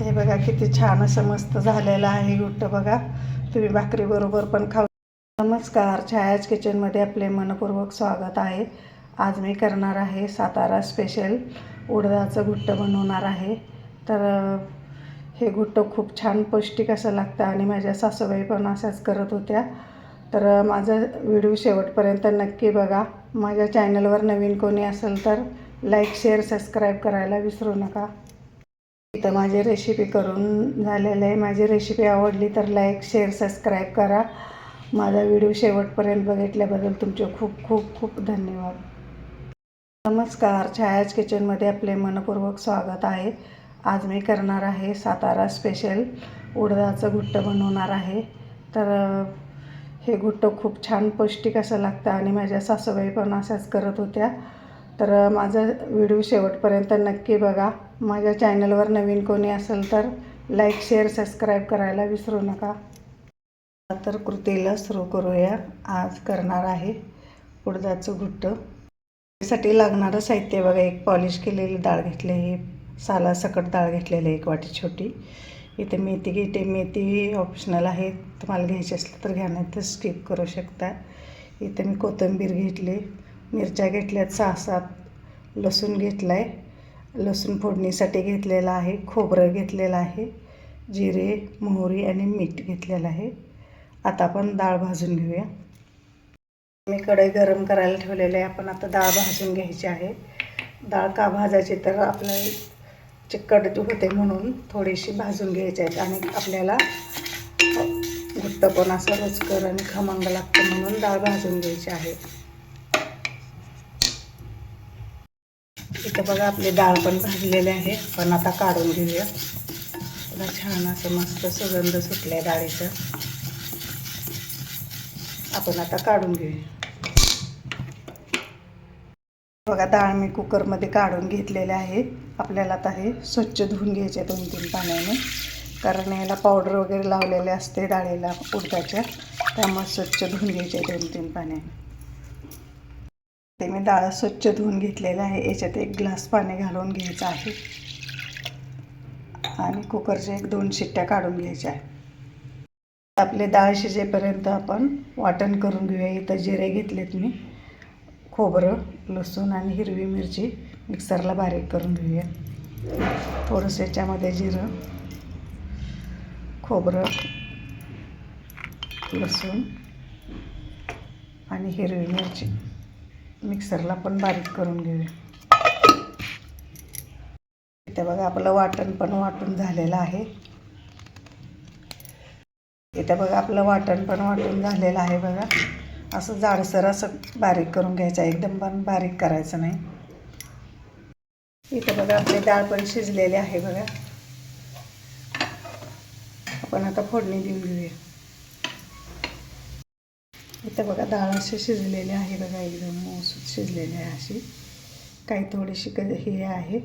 हे बघा किती छान असं मस्त झालेलं आहे गुट्ट बघा. तुम्ही भाकरीबरोबर पण खाऊ नमस्कार छायाज किचनमध्ये आपले मनपूर्वक स्वागत आहे. आज मी करणार आहे सातारा स्पेशल उडदाचं घुट्ट बनवणार आहे. तर हे घुट्ट खूप छान पौष्टिक असं लागतं आणि माझ्या सासूबाई पण अशाच करत होत्या. तर माझा व्हिडिओ शेवटपर्यंत नक्की बघा. माझ्या चॅनलवर नवीन कोणी असेल तर लाईक शेअर सबस्क्राईब करायला विसरू नका. इथं माझी रेसिपी करून झालेलं आहे. माझी रेसिपी आवडली तर लाईक शेअर सबस्क्राईब करा. माझा व्हिडिओ शेवटपर्यंत बघितल्याबद्दल तुमचे खूप खूप खूप धन्यवाद. नमस्कार. छायाज किचनमध्ये आपले मनपूर्वक स्वागत आहे. आज मी करणार आहे सातारा स्पेशल उडदाचं घुट्ट बनवणार आहे. तर हे घुट्ट खूप छान पौष्टिक असं लागतं आणि माझ्या सासूबाई पण अशाच करत होत्या. तर माझा व्हिडिओ शेवटपर्यंत नक्की बघा. माझ्या चॅनलवर नवीन कोणी असेल तर लाईक शेअर सबस्क्राईब करायला विसरू नका. तर कृतीला सुरू करूया. आज करणार आहे उडदाचं घुट्ट. त्यासाठी लागणारं साहित्य बघा. एक पॉलिश केलेली डाळ घेतली आहे. साला सकट डाळ घेतलेली आहे एक वाटी छोटी. इथे मेथी घेते. मेथी ऑप्शनल आहे. तुम्हाला घ्यायची असलं तर घ्या नाही तर स्किप करू शकता. इथे मी कोथिंबीर घेतली. मिरच्या घेतल्यात सहा सात लसूण घेतला आहे लसूण फोडणीसाठी घेतलेला आहे खोबरं घेतलेलं आहे जिरे मोहरी आणि मीठ घेतलेलं आहे. आता आपण डाळ भाजून घेऊया. मी कढई गरम करायला ठेवलेलं आहे. आपण आता डाळ भाजून घ्यायची आहे. डाळ का भाजायची तर आपल्या चिकट होते म्हणून थोडीशी भाजून घ्यायची आहे. आणि आपल्याला घुट्टपण असं रुचकर आणि खमंग लागतं म्हणून डाळ भाजून घ्यायची आहे. इथं बघा आपली डाळ पण भाजलेले आहे. पण आता काढून घेऊया. बघा छान असं मस्त सुगंध सुटलं आहे डाळीचं. आपण आता काढून घेऊया. बघा डाळ मी कुकरमध्ये काढून घेतलेले आहे. आपल्याला आता हे स्वच्छ धुवून घ्यायचे दोन तीन पाण्याने. कारण याला पावडर वगैरे लावलेले असते डाळीला उडदाच्या. त्यामुळे स्वच्छ धुवून घ्यायचे दोन तीन पाण्याने. ते मी डाळ स्वच्छ धुवून घेतलेलं आहे. याच्यात एक ग्लास पाणी घालून घ्यायचं आहे. आणि कुकरच्या एक दोन शिट्ट्या काढून घ्यायच्या आहे आपले डाळ शिजेपर्यंत आपण वाटण करून घेऊया. इथं जिरे घेतलेत मी. खोबरं लसूण आणि हिरवी मिरची मिक्सरला बारीक करून घेऊया. थोडंसं याच्यामध्ये जिरं खोबरं लसूण आणि हिरवी मिरची. मिक्सरला पण बारीक करून घेऊया. इथे बघा आपलं वाटण पण वाटून झालेलं आहे. इथे बघा आपलं वाटण पण वाटून झालेलं आहे बघा. असं जाडसर असं बारीक करून घ्यायचं एकदम पण बारीक करायचं नाही. इथं बघा आपली डाळ पण शिजलेली आहे बघा. आपण आता फोडणी देऊन घेऊया. इथं बघा डाळ अशी शिजलेली आहे बघा एकदम मऊसूत शिजलेली आहे अशी. काही थोडीशी क हे आहे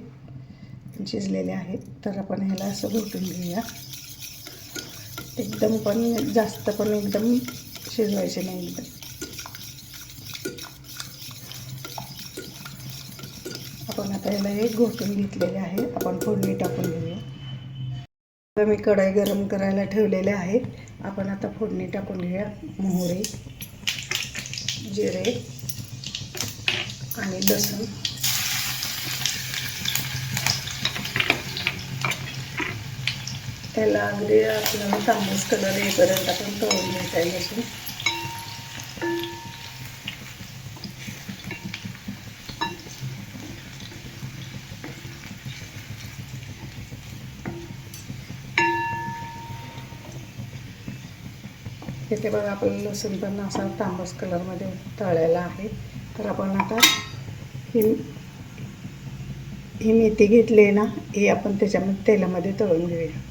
शिजलेले आहे तर आपण ह्याला असं घोटून घेऊया. एकदम पण जास्त पण एकदम शिजवायचे नाही एकदम आपण आता याला एक घोटून घेतलेले आहे. आपण फोडणी टाकून घेऊया. मी कढाई गरम करायला ठेवलेले आहे. आपण आता फोडणी टाकून घेऊया. मोहरी जिरे आणि लसूण. त्याला अगदी आपल्याला तांबूस कलर येईपर्यंत आपण तळून घ्यायचा आहे लसूण तिथे बघा आपलं लसूण पण असा तांबस कलरमध्ये तळलेला आहे. तर आपण आता ही ही मेथी घेतली आहे ना ही आपण त्याच्यामध्ये तेलामध्ये तळून घेऊया.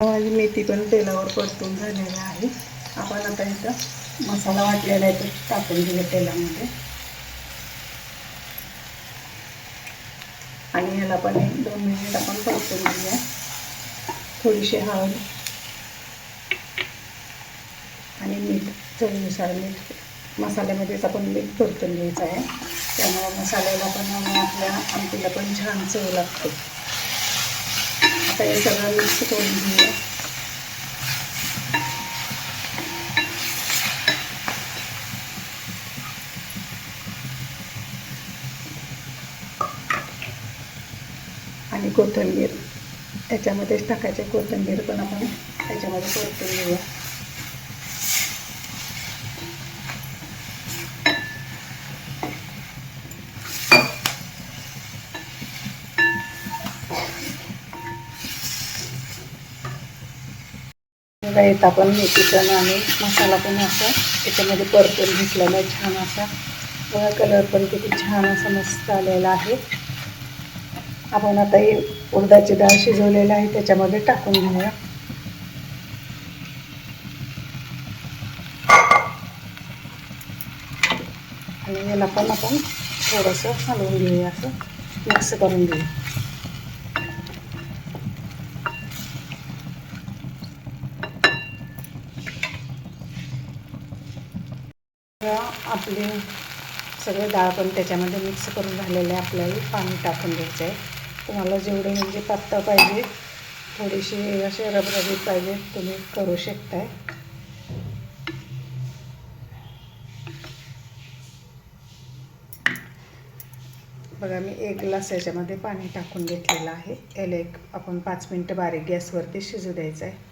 माझी मेथी पण तेलावर परतून झालेली आहे. आपण आता इथं मसाला वाटलेला आहे तो टाकून घेऊया तेलामध्ये. आणि ह्याला पण एक दोन मिनिट आपण परतून घेऊया. थोडीशी हळद. आणि मीठ चवीनुसार मीठ. मसाल्यामध्येच आपण मीठ परतून घ्यायचं आहे. त्यामुळे मसाल्याला पण आपल्या आमटीला पण छान चव लागते. आता हे सगळं मिक्स करून घेऊया. कोथिंबीर. त्याच्यामध्येच टाकायचे कोथिंबीर पण आपण त्याच्यामध्ये परतून घेऊया. येत आपण मेथीचं आणि मसाला पण असा त्याच्यामध्ये परतून घेतलेला आहे छान असा. बघा कलर पण किती छान असा मस्त आलेला आहे. आपण आता ही उडदाची डाळ शिजवलेली आहे त्याच्यामध्ये टाकून घेऊया. आणि याला पण आपण थोडंसं हलवून घेऊया असं मिक्स करून घेऊ आपली सगळे डाळ पण त्याच्यामध्ये मिक्स करून झालेले आहे आपल्याला पाणी टाकून द्यायचं आहे तुम्हाला जेवढे म्हणजे पातळ पाहिजे थोडीशी असे रबरबीत पाहिजे तुम्ही करू शकताय. बघा मी एक ग्लास याच्यामध्ये पाणी टाकून घेतलेलं आहे. याला एक आपण पाच मिनटं बारीक गॅसवरती शिजू द्यायचं आहे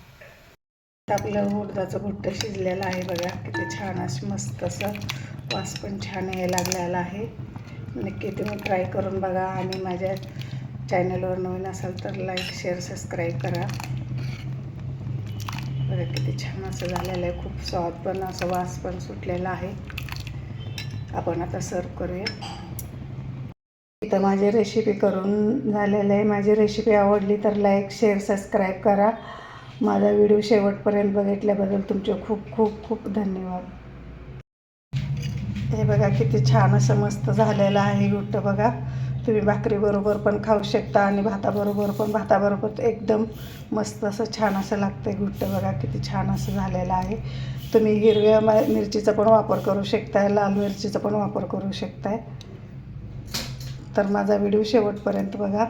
आता आपलं उडदाचं भुट्ट शिजलेलं आहे बघा. किती छान असं मस्त असं वास पण छान यायला लागलेला आहे. नक्की तुम्ही ट्राय करून बघा. आणि माझ्या चॅनलवर नवीन असाल तर लाईक शेअर सबस्क्राईब करा. बघा किती छान असं झालेलं आहे. खूप स्वाद पण असं वास पण सुटलेला आहे. आपण आता सर्व करूया. इथं माझी रेसिपी करून झालेलं आहे. माझी रेसिपी आवडली तर लाईक शेअर सबस्क्राईब करा. माझा व्हिडिओ शेवटपर्यंत बघितल्याबद्दल तुमचे खूप खूप खूप धन्यवाद. हे बघा किती छान असं मस्त झालेलं आहे. गुट्ट बघा. तुम्ही भाकरीबरोबर पण खाऊ शकता आणि भाताबरोबर पण. भाताबरोबर एकदम मस्त असं छान असं लागतं घुट्ट. बघा किती छान असं झालेलं आहे. तुम्ही हिरव्या मा- मिरचीचा पण वापर करू शकताय लाल मिरचीचा पण वापर करू शकताय. तर माझा व्हिडिओ शेवटपर्यंत बघा.